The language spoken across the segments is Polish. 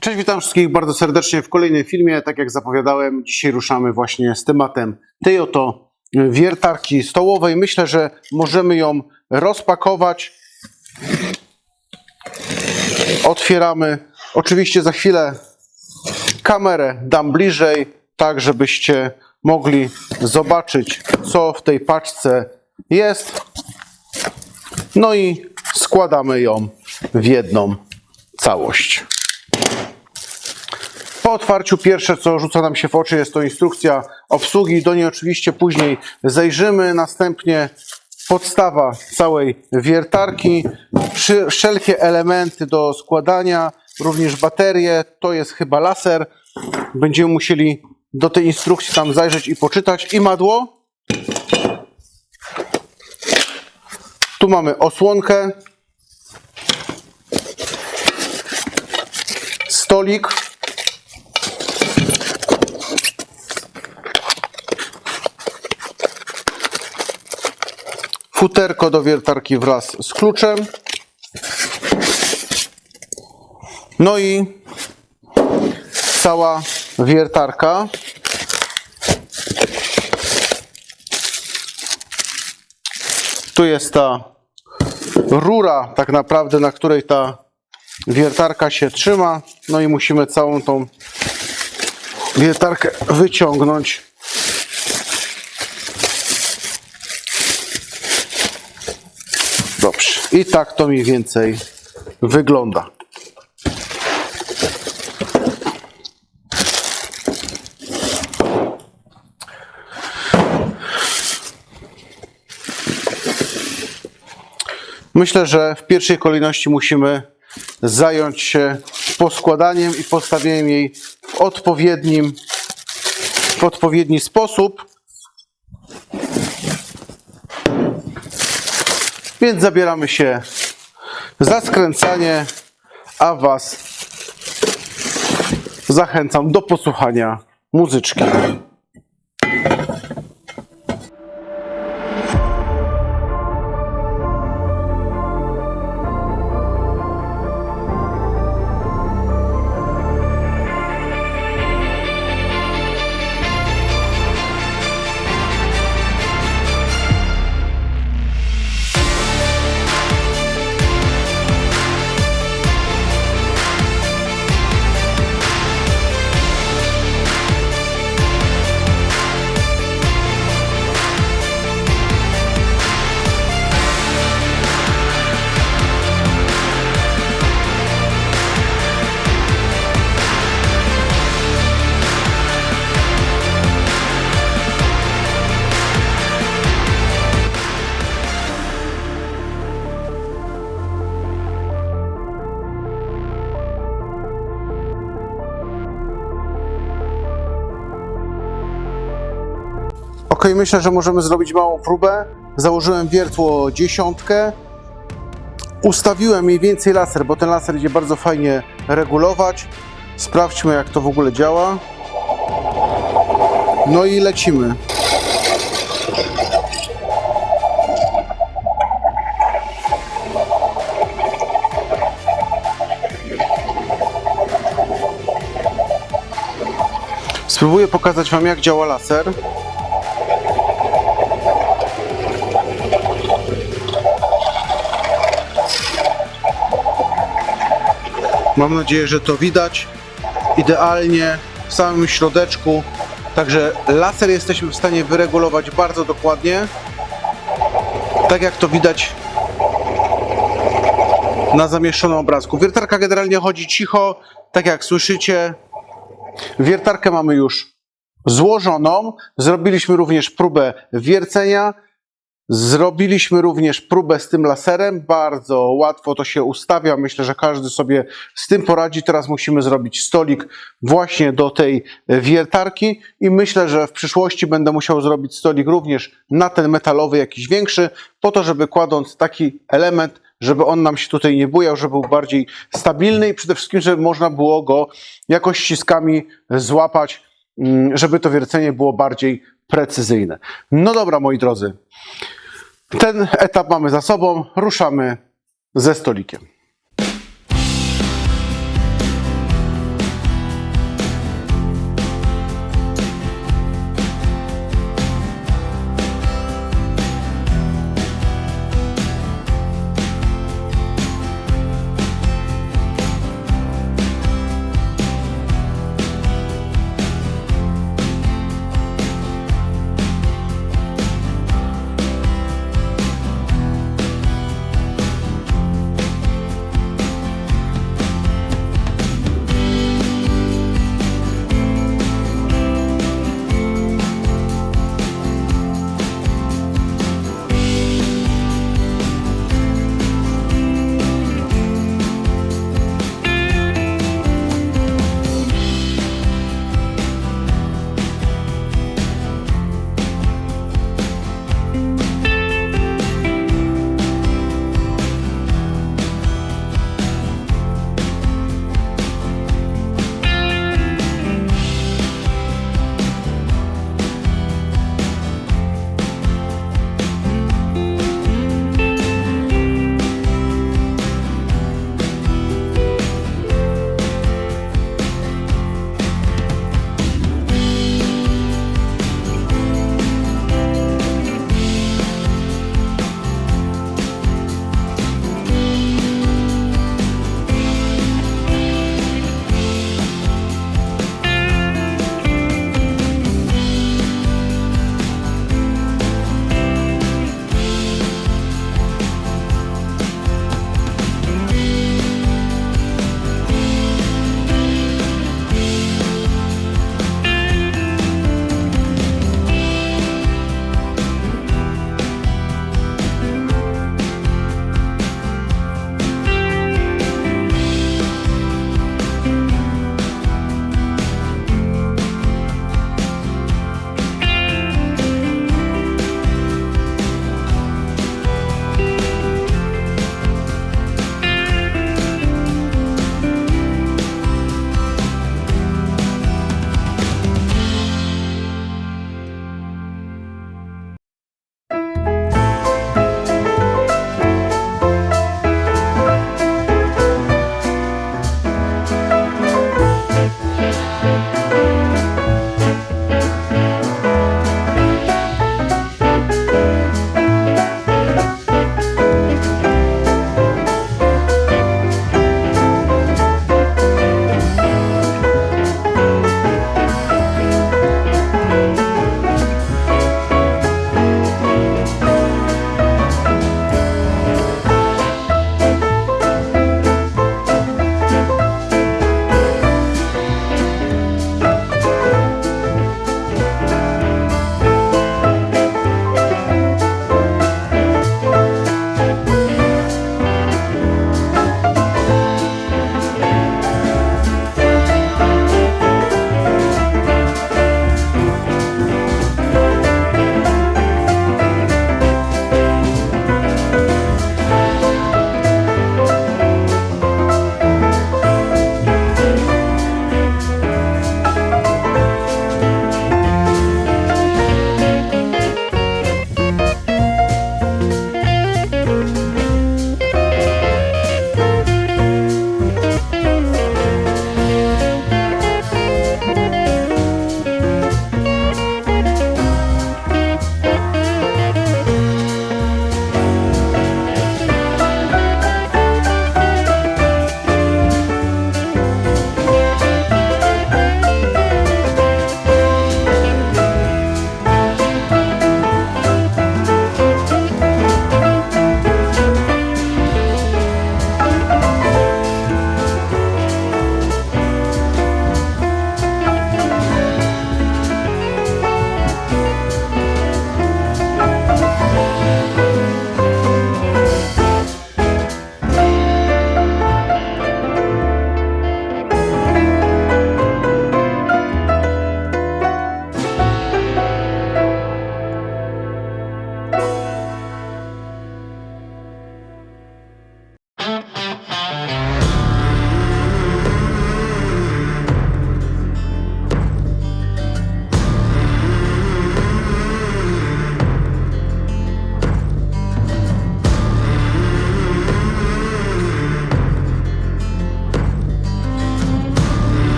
Cześć, witam wszystkich bardzo serdecznie w kolejnym filmie. Tak jak zapowiadałem, dzisiaj ruszamy właśnie z tematem tej oto wiertarki stołowej. Myślę, że możemy ją rozpakować. Otwieramy. Oczywiście za chwilę kamerę dam bliżej, tak żebyście mogli zobaczyć, co w tej paczce jest. No i składamy ją w jedną całość. Po otwarciu pierwsze, co rzuca nam się w oczy, jest to instrukcja obsługi. Do niej oczywiście później zajrzymy. Następnie podstawa całej wiertarki, wszelkie elementy do składania, również baterie. To jest chyba laser. Będziemy musieli do tej instrukcji tam zajrzeć i poczytać. I madło. Tu mamy osłonkę. Stolik. Futerko do wiertarki wraz z kluczem. No i cała wiertarka. Tu jest ta rura, tak naprawdę, na której ta wiertarka się trzyma. No i musimy całą tą wiertarkę wyciągnąć. Dobrze. I tak to mniej więcej wygląda. Myślę, że w pierwszej kolejności musimy zająć się poskładaniem i postawieniem jej w odpowiednim, w odpowiedni sposób. Więc zabieramy się za skręcanie, a Was zachęcam do posłuchania muzyczki. Myślę, że możemy zrobić małą próbę. Założyłem wiertło dziesiątkę. Ustawiłem mniej więcej laser, bo ten laser idzie bardzo fajnie regulować. Sprawdźmy, jak to w ogóle działa. No i lecimy. Spróbuję pokazać Wam, jak działa laser. Mam nadzieję, że to widać idealnie w samym środeczku. Także laser jesteśmy w stanie wyregulować bardzo dokładnie. Tak jak to widać na zamieszczonym obrazku. Wiertarka generalnie chodzi cicho, tak jak słyszycie. Wiertarkę mamy już złożoną. Zrobiliśmy również próbę wiercenia. Zrobiliśmy również próbę z tym laserem. Bardzo łatwo to się ustawia. Myślę, że każdy sobie z tym poradzi. Teraz musimy zrobić stolik właśnie do tej wiertarki i myślę, że w przyszłości będę musiał zrobić stolik również na ten metalowy, jakiś większy, po to, żeby kładąc taki element, żeby on nam się tutaj nie bujał, żeby był bardziej stabilny i przede wszystkim, żeby można było go jakoś ściskami złapać, mm, żeby to wiercenie było bardziej precyzyjne. No dobra, moi drodzy. Ten etap mamy za sobą, ruszamy ze stolikiem.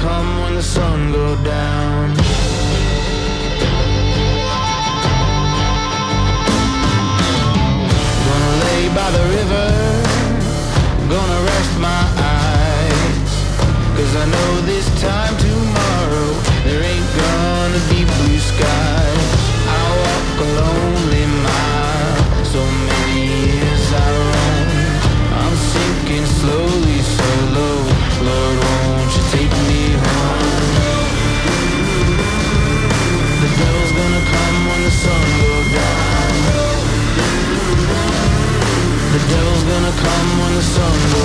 come when the sun go down. Gonna lay by the river, gonna rest my eyes. Cause I know this time tomorrow, there ain't gonna be blue skies. Devil's gonna come when the sun goes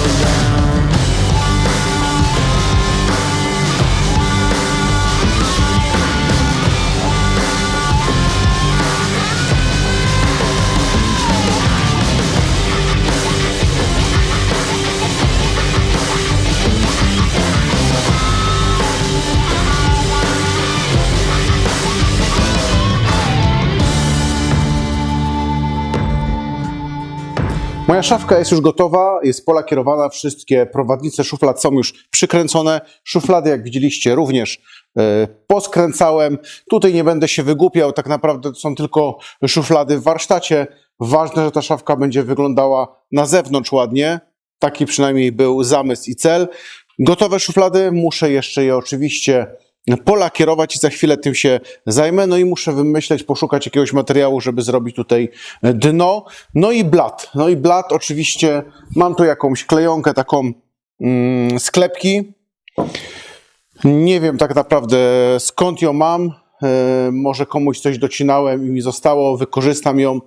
Moja szafka jest już gotowa, jest pola kierowana, wszystkie prowadnice szuflad są już przykręcone. Szuflady, jak widzieliście, również e, poskręcałem. Tutaj nie będę się wygłupiał, tak naprawdę to są tylko szuflady w warsztacie. Ważne, że ta szafka będzie wyglądała na zewnątrz ładnie. Taki przynajmniej był zamysł i cel. Gotowe szuflady, muszę jeszcze je oczywiście polakierować i za chwilę tym się zajmę. No i muszę wymyśleć, poszukać jakiegoś materiału, żeby zrobić tutaj dno. No i blat. No i blat oczywiście mam tu jakąś klejonkę taką mm, sklepki. Nie wiem tak naprawdę skąd ją mam. E, może komuś coś docinałem i mi zostało, wykorzystam ją.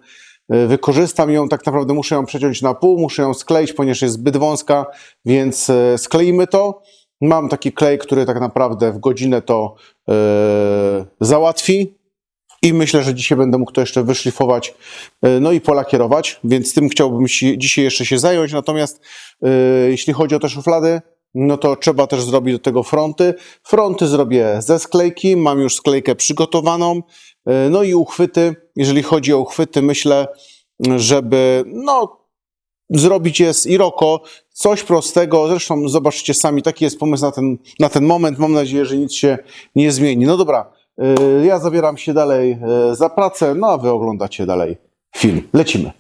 E, Wykorzystam ją, tak naprawdę muszę ją przeciąć na pół, muszę ją skleić, ponieważ jest zbyt wąska, więc e, skleimy to. Mam taki klej, który tak naprawdę w godzinę to e, załatwi i myślę, że dzisiaj będę mógł to jeszcze wyszlifować, e, no i polakierować, więc tym chciałbym się, dzisiaj jeszcze się zająć. Natomiast e, jeśli chodzi o te szuflady, no to trzeba też zrobić do tego fronty. Fronty zrobię ze sklejki, mam już sklejkę przygotowaną, e, no i uchwyty. Jeżeli chodzi o uchwyty, myślę, żeby no, zrobić jest Iroko, coś prostego. Zresztą zobaczcie sami, taki jest pomysł na ten, na ten moment. Mam nadzieję, że nic się nie zmieni. No dobra, y, ja zabieram się dalej y, za pracę, no a wy oglądacie dalej film. Lecimy.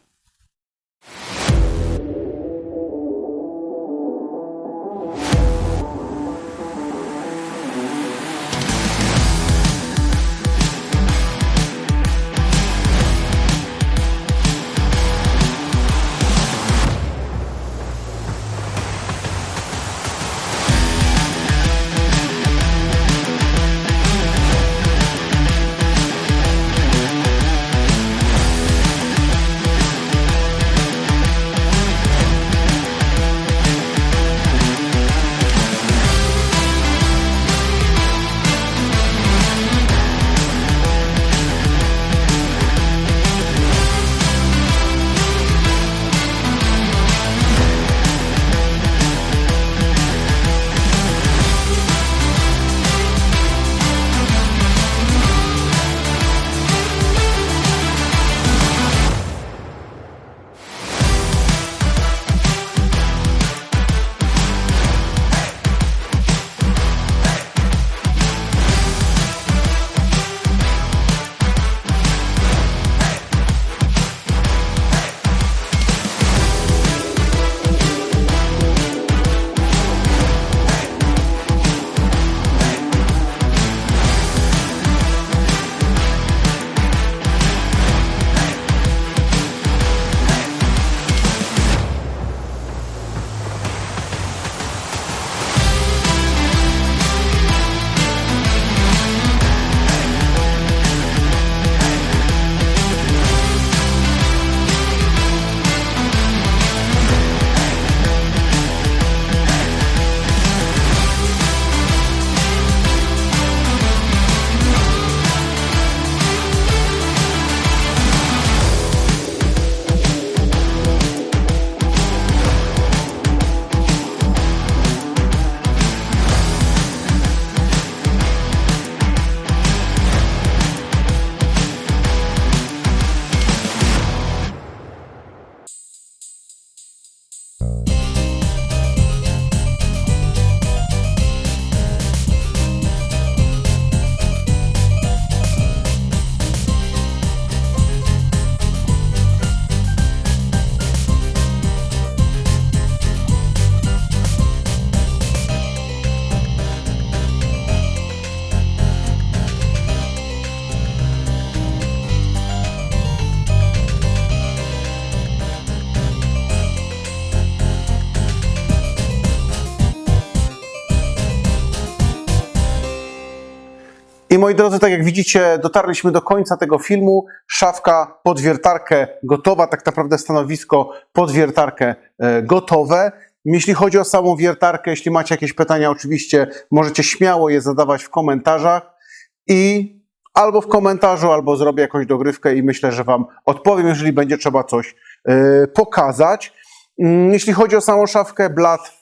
Moi drodzy, tak jak widzicie, dotarliśmy do końca tego filmu. Szafka pod wiertarkę gotowa, tak naprawdę stanowisko pod wiertarkę e, gotowe. Jeśli chodzi o samą wiertarkę, jeśli macie jakieś pytania, oczywiście możecie śmiało je zadawać w komentarzach i albo w komentarzu, albo zrobię jakąś dogrywkę i myślę, że Wam odpowiem, jeżeli będzie trzeba coś e, pokazać. Mm, Jeśli chodzi o samą szafkę, blat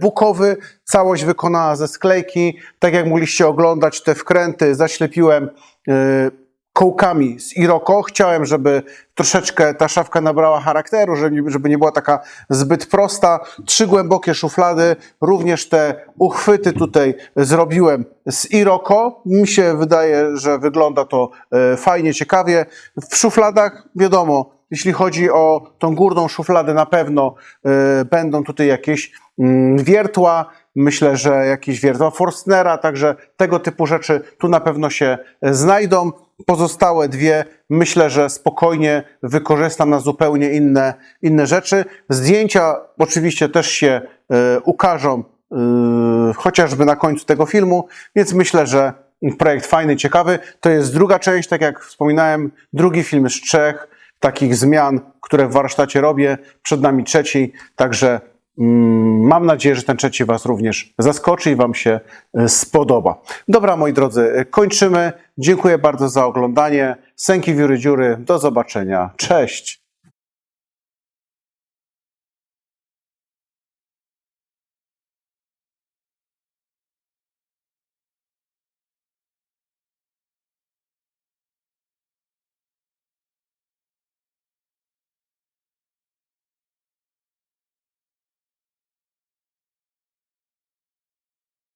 bukowy, całość wykonana ze sklejki. Tak jak mogliście oglądać te wkręty, zaślepiłem e, kołkami z Iroko. Chciałem, żeby troszeczkę ta szafka nabrała charakteru, żeby, żeby nie była taka zbyt prosta. Trzy głębokie szuflady, również te uchwyty tutaj zrobiłem z Iroko. Mi się wydaje, że wygląda to e, fajnie, ciekawie. W szufladach, wiadomo, jeśli chodzi o tą górną szufladę, na pewno e, będą tutaj jakieś mm, wiertła. Myślę, że jakieś wiertła Forstnera, także tego typu rzeczy tu na pewno się e, znajdą. Pozostałe dwie myślę, że spokojnie wykorzystam na zupełnie inne, inne rzeczy. Zdjęcia oczywiście też się e, ukażą e, chociażby na końcu tego filmu, więc myślę, że projekt fajny, ciekawy. To jest druga część, tak jak wspominałem, drugi film z trzech takich zmian, które w warsztacie robię. Przed nami trzeci, także mm, mam nadzieję, że ten trzeci Was również zaskoczy i Wam się e, spodoba. Dobra, moi drodzy, kończymy. Dziękuję bardzo za oglądanie. Sęki wióry dziury. Do zobaczenia. Cześć.